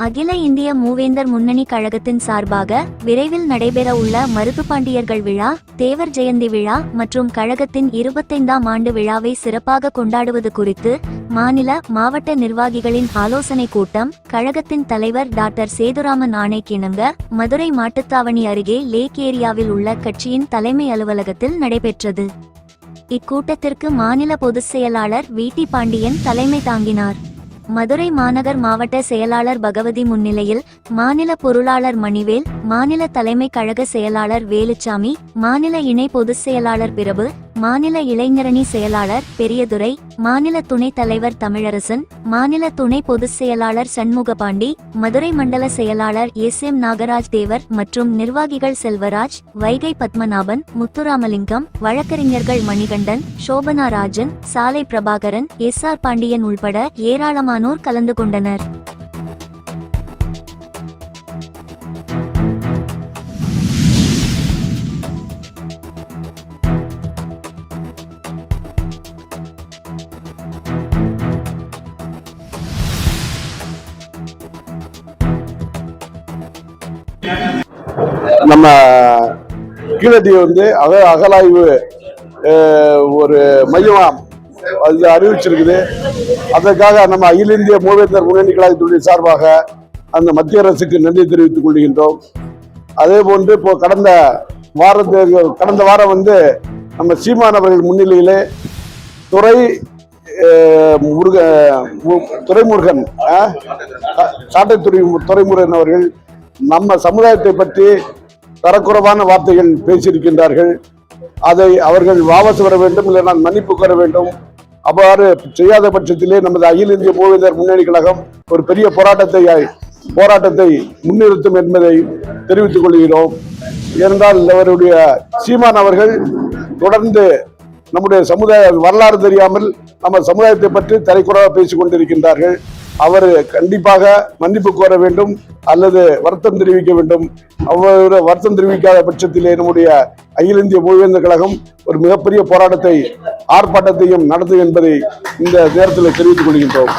அகில இந்திய மூவேந்தர் முன்னணி கழகத்தின் சார்பாக விரைவில் நடைபெற உள்ள மருதுபாண்டியர்கள் விழா தேவர் ஜெயந்தி விழா மற்றும் கழகத்தின் இருபத்தைந்தாம் ஆண்டு விழாவை சிறப்பாக கொண்டாடுவது குறித்து மாநில மாவட்ட நிர்வாகிகளின் ஆலோசனை கூட்டம் கழகத்தின் தலைவர் டாக்டர் சேதுராமன் ஆணைக்கிணங்க மதுரை மாட்டுத்தாவணி அருகே லேக் ஏரியாவில் உள்ள கட்சியின் தலைமை அலுவலகத்தில் நடைபெற்றது. இக்கூட்டத்திற்கு மாநில பொதுச் செயலாளர் வி. டி. பாண்டியன் தலைமை தாங்கினார். மதுரை மாநகர் மாவட்ட செயலாளர் பகவதி முன்னிலையில் மாநில பொருளாளர் மணிவேல் மாநில தலைமை கழக செயலாளர் வேலுச்சாமி மாநில இணை பொதுச் செயலாளர் பிரபு மாநில இளைஞரணி செயலாளர் பெரியதுரை மாநில துணைத் தலைவர் தமிழரசன் மாநில துணை பொதுச் செயலாளர் சண்முகபாண்டி மதுரை மண்டல செயலாளர் எஸ் எம் நாகராஜ் தேவர் மற்றும் நிர்வாகிகள் செல்வராஜ் வைகை பத்மநாபன் முத்துராமலிங்கம் வழக்கறிஞர்கள் மணிகண்டன் சோபனா ராஜன் சாலை பிரபாகரன் எஸ் ஆர் பாண்டியன் உள்பட ஏராளமானோர் கலந்து கொண்டனர். நம்ம கீழடி வந்து அக அகலாய்வு ஒரு மையம் அது அறிவிச்சிருக்குது. அதற்காக நம்ம அகில இந்திய மூவேந்தர் முன்னணி கழகத்துடைய சார்பாக அந்த மத்திய அரசுக்கு நன்றி தெரிவித்துக் கொள்கின்றோம். அதே போன்று இப்போ கடந்த வாரத்து கடந்த வாரம் வந்து நம்ம சீமானவர்கள் முன்னிலையிலே துறை முருக துறைமுருகன் சாட்டைத்துறை துறைமுருகன் அவர்கள் நம்ம சமுதாயத்தை பற்றி தரக்குறைவான வார்த்தைகள் பேசியிருக்கின்றார்கள். அதை அவர்கள் வாபஸ் வர வேண்டும் இல்லை நான் மன்னிப்பு கோர வேண்டும். அவ்வாறு செய்யாத பட்சத்திலே நமது அகில இந்திய மூவேந்தர் முன்னணி கழகம் ஒரு பெரிய போராட்டத்தை போராட்டத்தை முன்னிறுத்தும் என்பதை தெரிவித்துக் கொள்கிறோம். ஏனென்றால் அவருடைய சீமான் அவர்கள் தொடர்ந்து நம்முடைய சமுதாய வரலாறு தெரியாமல் நம்ம சமுதாயத்தை பற்றி தலைக்குறவாக பேசிக் கொண்டிருக்கின்றார்கள். அவர் கண்டிப்பாக மன்னிப்பு கோர வேண்டும் அல்லது வருத்தம் தெரிவிக்க வேண்டும். அவ்வாறு வருத்தம் தெரிவிக்காத பட்சத்திலே நம்முடைய அகில இந்திய மூவேந்தர் கழகம் ஒரு மிகப்பெரிய போராட்டத்தை ஆர்ப்பாட்டத்தையும் நடத்தும் என்பதை இந்த நேரத்தில் தெரிவித்துக் கொள்கின்றோம்.